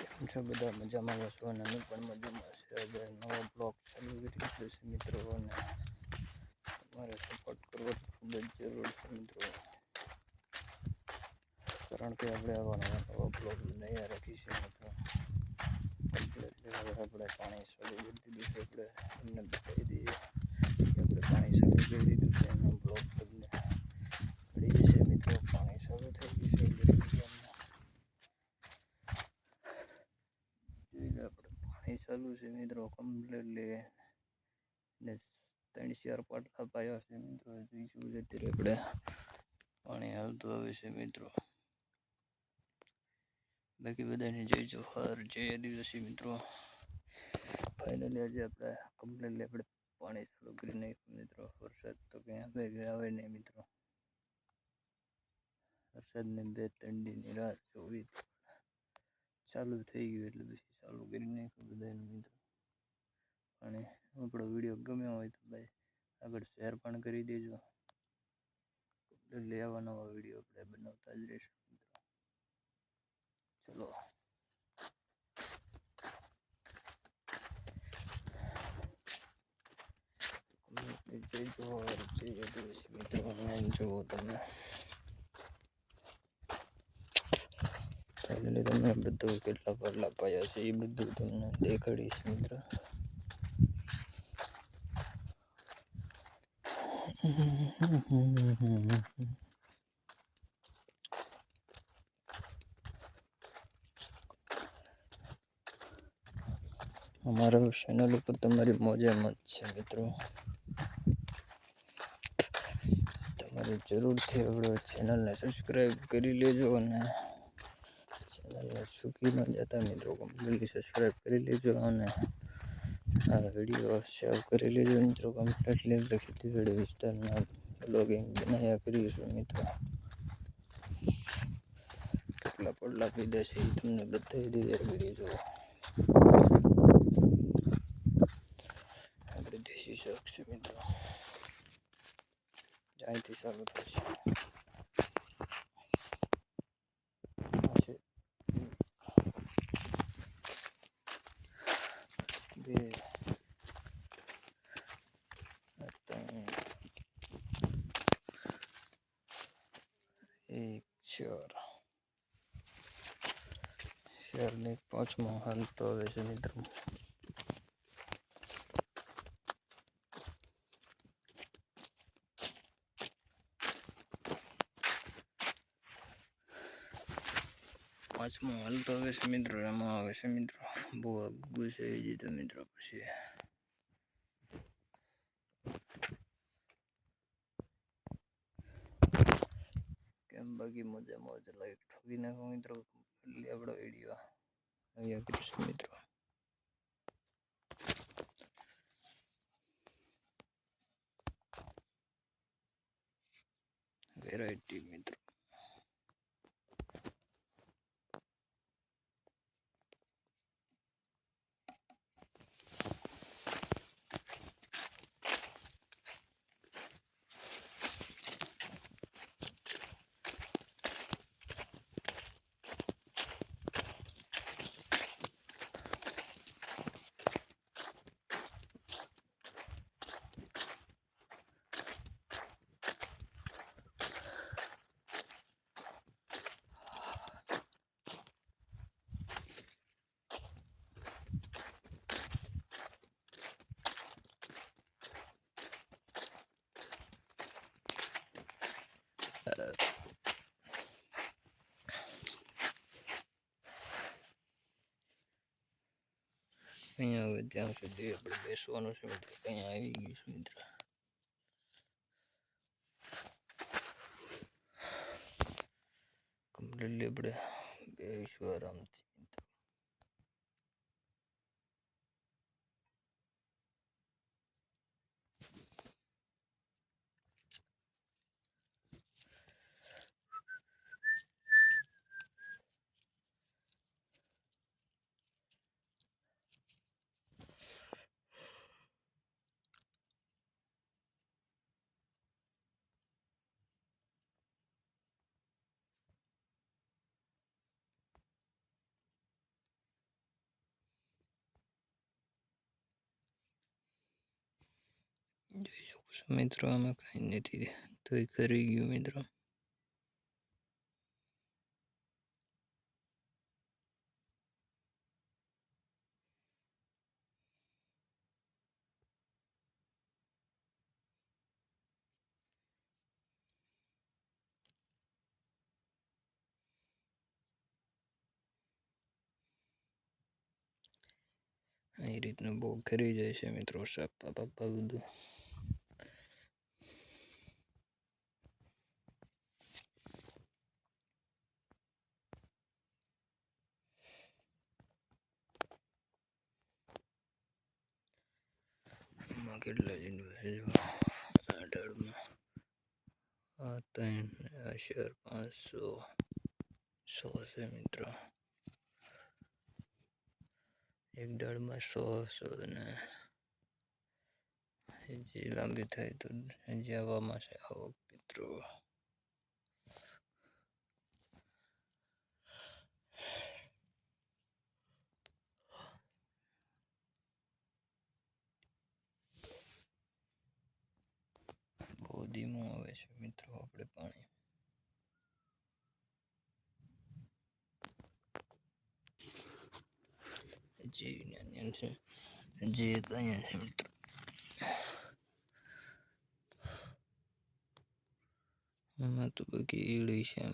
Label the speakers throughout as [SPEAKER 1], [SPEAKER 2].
[SPEAKER 1] છો બધા મજામાં? હશો અને અમે પણ મજામાં છે. આજે નવો બ્લોગ ચાલુ કરી દીધો છે મિત્રો. અને તમારે સપોર્ટ કરવો ખૂબ જ જરૂર છે મિત્રો. કારણ કે આપણે આવા નવા નવા બ્લોગ બનાવ્યા રાખીશું મિત્રો. એટલે આપણે પાણી ચાલુ કરી દીધું છે. આપણે એમને બતાવી દઈએ કે આપણે પાણી ચાલુ કરી દીધું છે એનો બ્લોગ તમને પડી જશે મિત્રો પાણી ચાલુ થઈ ગયું છે already મિત્રો. જોઈ લો આપણે પાણી ચાલુ છે મિત્રો કમ્પ્લીટલી ને ત્રણ ચાર પાટલા પાયા છે મિત્રો જોઈશું છે અત્યારે આપણે પાણી હાલતું આવે છે મિત્રો. બાકી બધાને જય જોહર, જય આદિવાસી મિત્રો. ફાઇનલી આજે આપણે કમ્પ્લીટલી આપણે પાણી ચાલુ કરી નાખ્યું મિત્રો. વરસાદ તો કંઈ આવે કે આવે નહીં મિત્રો. વરસાદને બે ત્રણ દિનની રાહ જોવી. ચાલુ થઈ ગયું એટલે પછી ચાલુ કરી નાખ્યું બધાને મિત્રો. અને આપણો વીડિયો ગમ્યો હોય તો ભાઈ આગળ શેર પણ કરી દેજો. એટલે આવા નવા વીડિયો આપણે બનાવતા જ રહેશે મિત્રો. ચલો. મિત્રો. અને જુઓ તમે. ફાઇનલી તમને બધું કેટલા પગલા પાયા છે એ બધું તમને દેખાડીશ મિત્રો. અમારા ચેનલ ઉપર તમારી મોજે મત છે મિત્રો. તમારે જરૂરથી આપણે ચેનલને સબસ્ક્રાઈબ કરી લેજો અને ચેનલને સુખી ન જતા મિત્રો કમ્પ્લીટલી સબસ્ક્રાઈબ કરી લેજો અને આ વીડિયો સેવ કરી લેજો મિત્રો કમ્પ્લીટલી એટલે ખેતીવાડી વિસ્તારના બ્લોગિંગ બનાવ્યા કરીશું મિત્રો કેટલા પડલા પીધા છે એ તમને બતાવી દીધા વીડિયો જુઓ આપણે દેશી શાક છે મિત્રો અહીંથી ચાલુ થશે આ છે એક, બે આ ત્રણ એક ચાર ચાર ને એક પાંચમો હાલ તો હવે છે મિત્રો પાંચમો હાલ તો હવે છે મિત્રો એમાં આવે છે મિત્રો બહુ અઘરું છે એ મિત્રો પછી કેમ બાકી મજા મોજ લાઈક ઠોકી નાખો મિત્રો એટલે આપણો વીડિયો આવ્યા કરીશું મિત્રો. વેરાયટી મિત્રો. અહીંયા હવે ત્યાં સુધી આપણે બેસવાનું છે મિત્રો અહીંયા આવી ગયું છે, મિત્ર. કમ્પ્લીટલી આપણે બેસીશું આરામથી. મિત્રો, આમાં કાંઈ નથી. તોય કરી ગયું મિત્રો. એ રીતનું બહુ ખરી જાય છે મિત્રો, સાપા પાપા બધું. આમાં કેટલા છે આ ત્રણ, આ પાંચસો સો છે મિત્રો. એક દાળમાં સો સો ને હજી લાંબી થાય તો હજી આવવામાં છે આવક મિત્રો. બહુ ધીમો આવે છે મિત્રો આપણે પાણી. હજી નાની છે એક અહીંયા છે મિત્રો. આમાં તો બાકી ઈળી છે એમ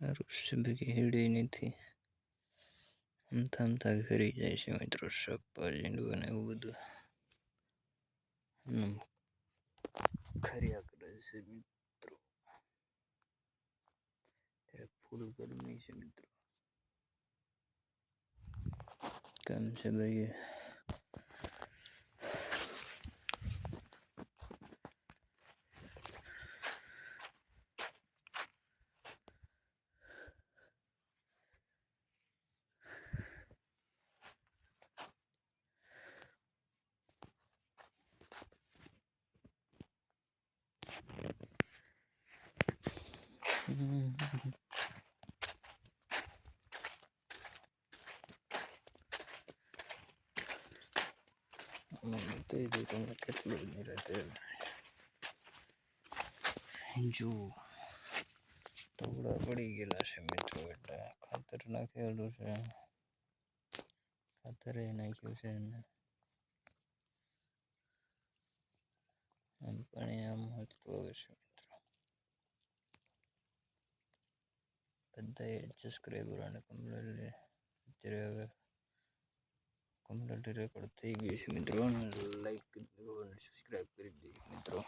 [SPEAKER 1] ઋષિ ભેગી હીડી નથી. આમથા આમથા ઘરી જાય છે મિત્રો શાકભાજી ને એવું બધું. ખર્યા કરે છે મિત્રો. ફૂલ ગરમી છે મિત્રો. કેમ છે ભાઈ તો જો તમને કેટલું નિરાતે પડી ગયેલા છે મિત્રો એટલે ખાતર નાખેલું છે ખાતર એ નાખ્યું છે ને આમ પાણી આમ હલતું છે મિત્રો બધા સબસ્ક્રાઈબર અને કમ્પ્લીટ અત્યારે હવે કમ્પ્લીટ રેકોર્ડ થઈ ગયું છે મિત્રો. લાઈક કરી સબસ્ક્રાઈબ કરી દઈએ મિત્રો.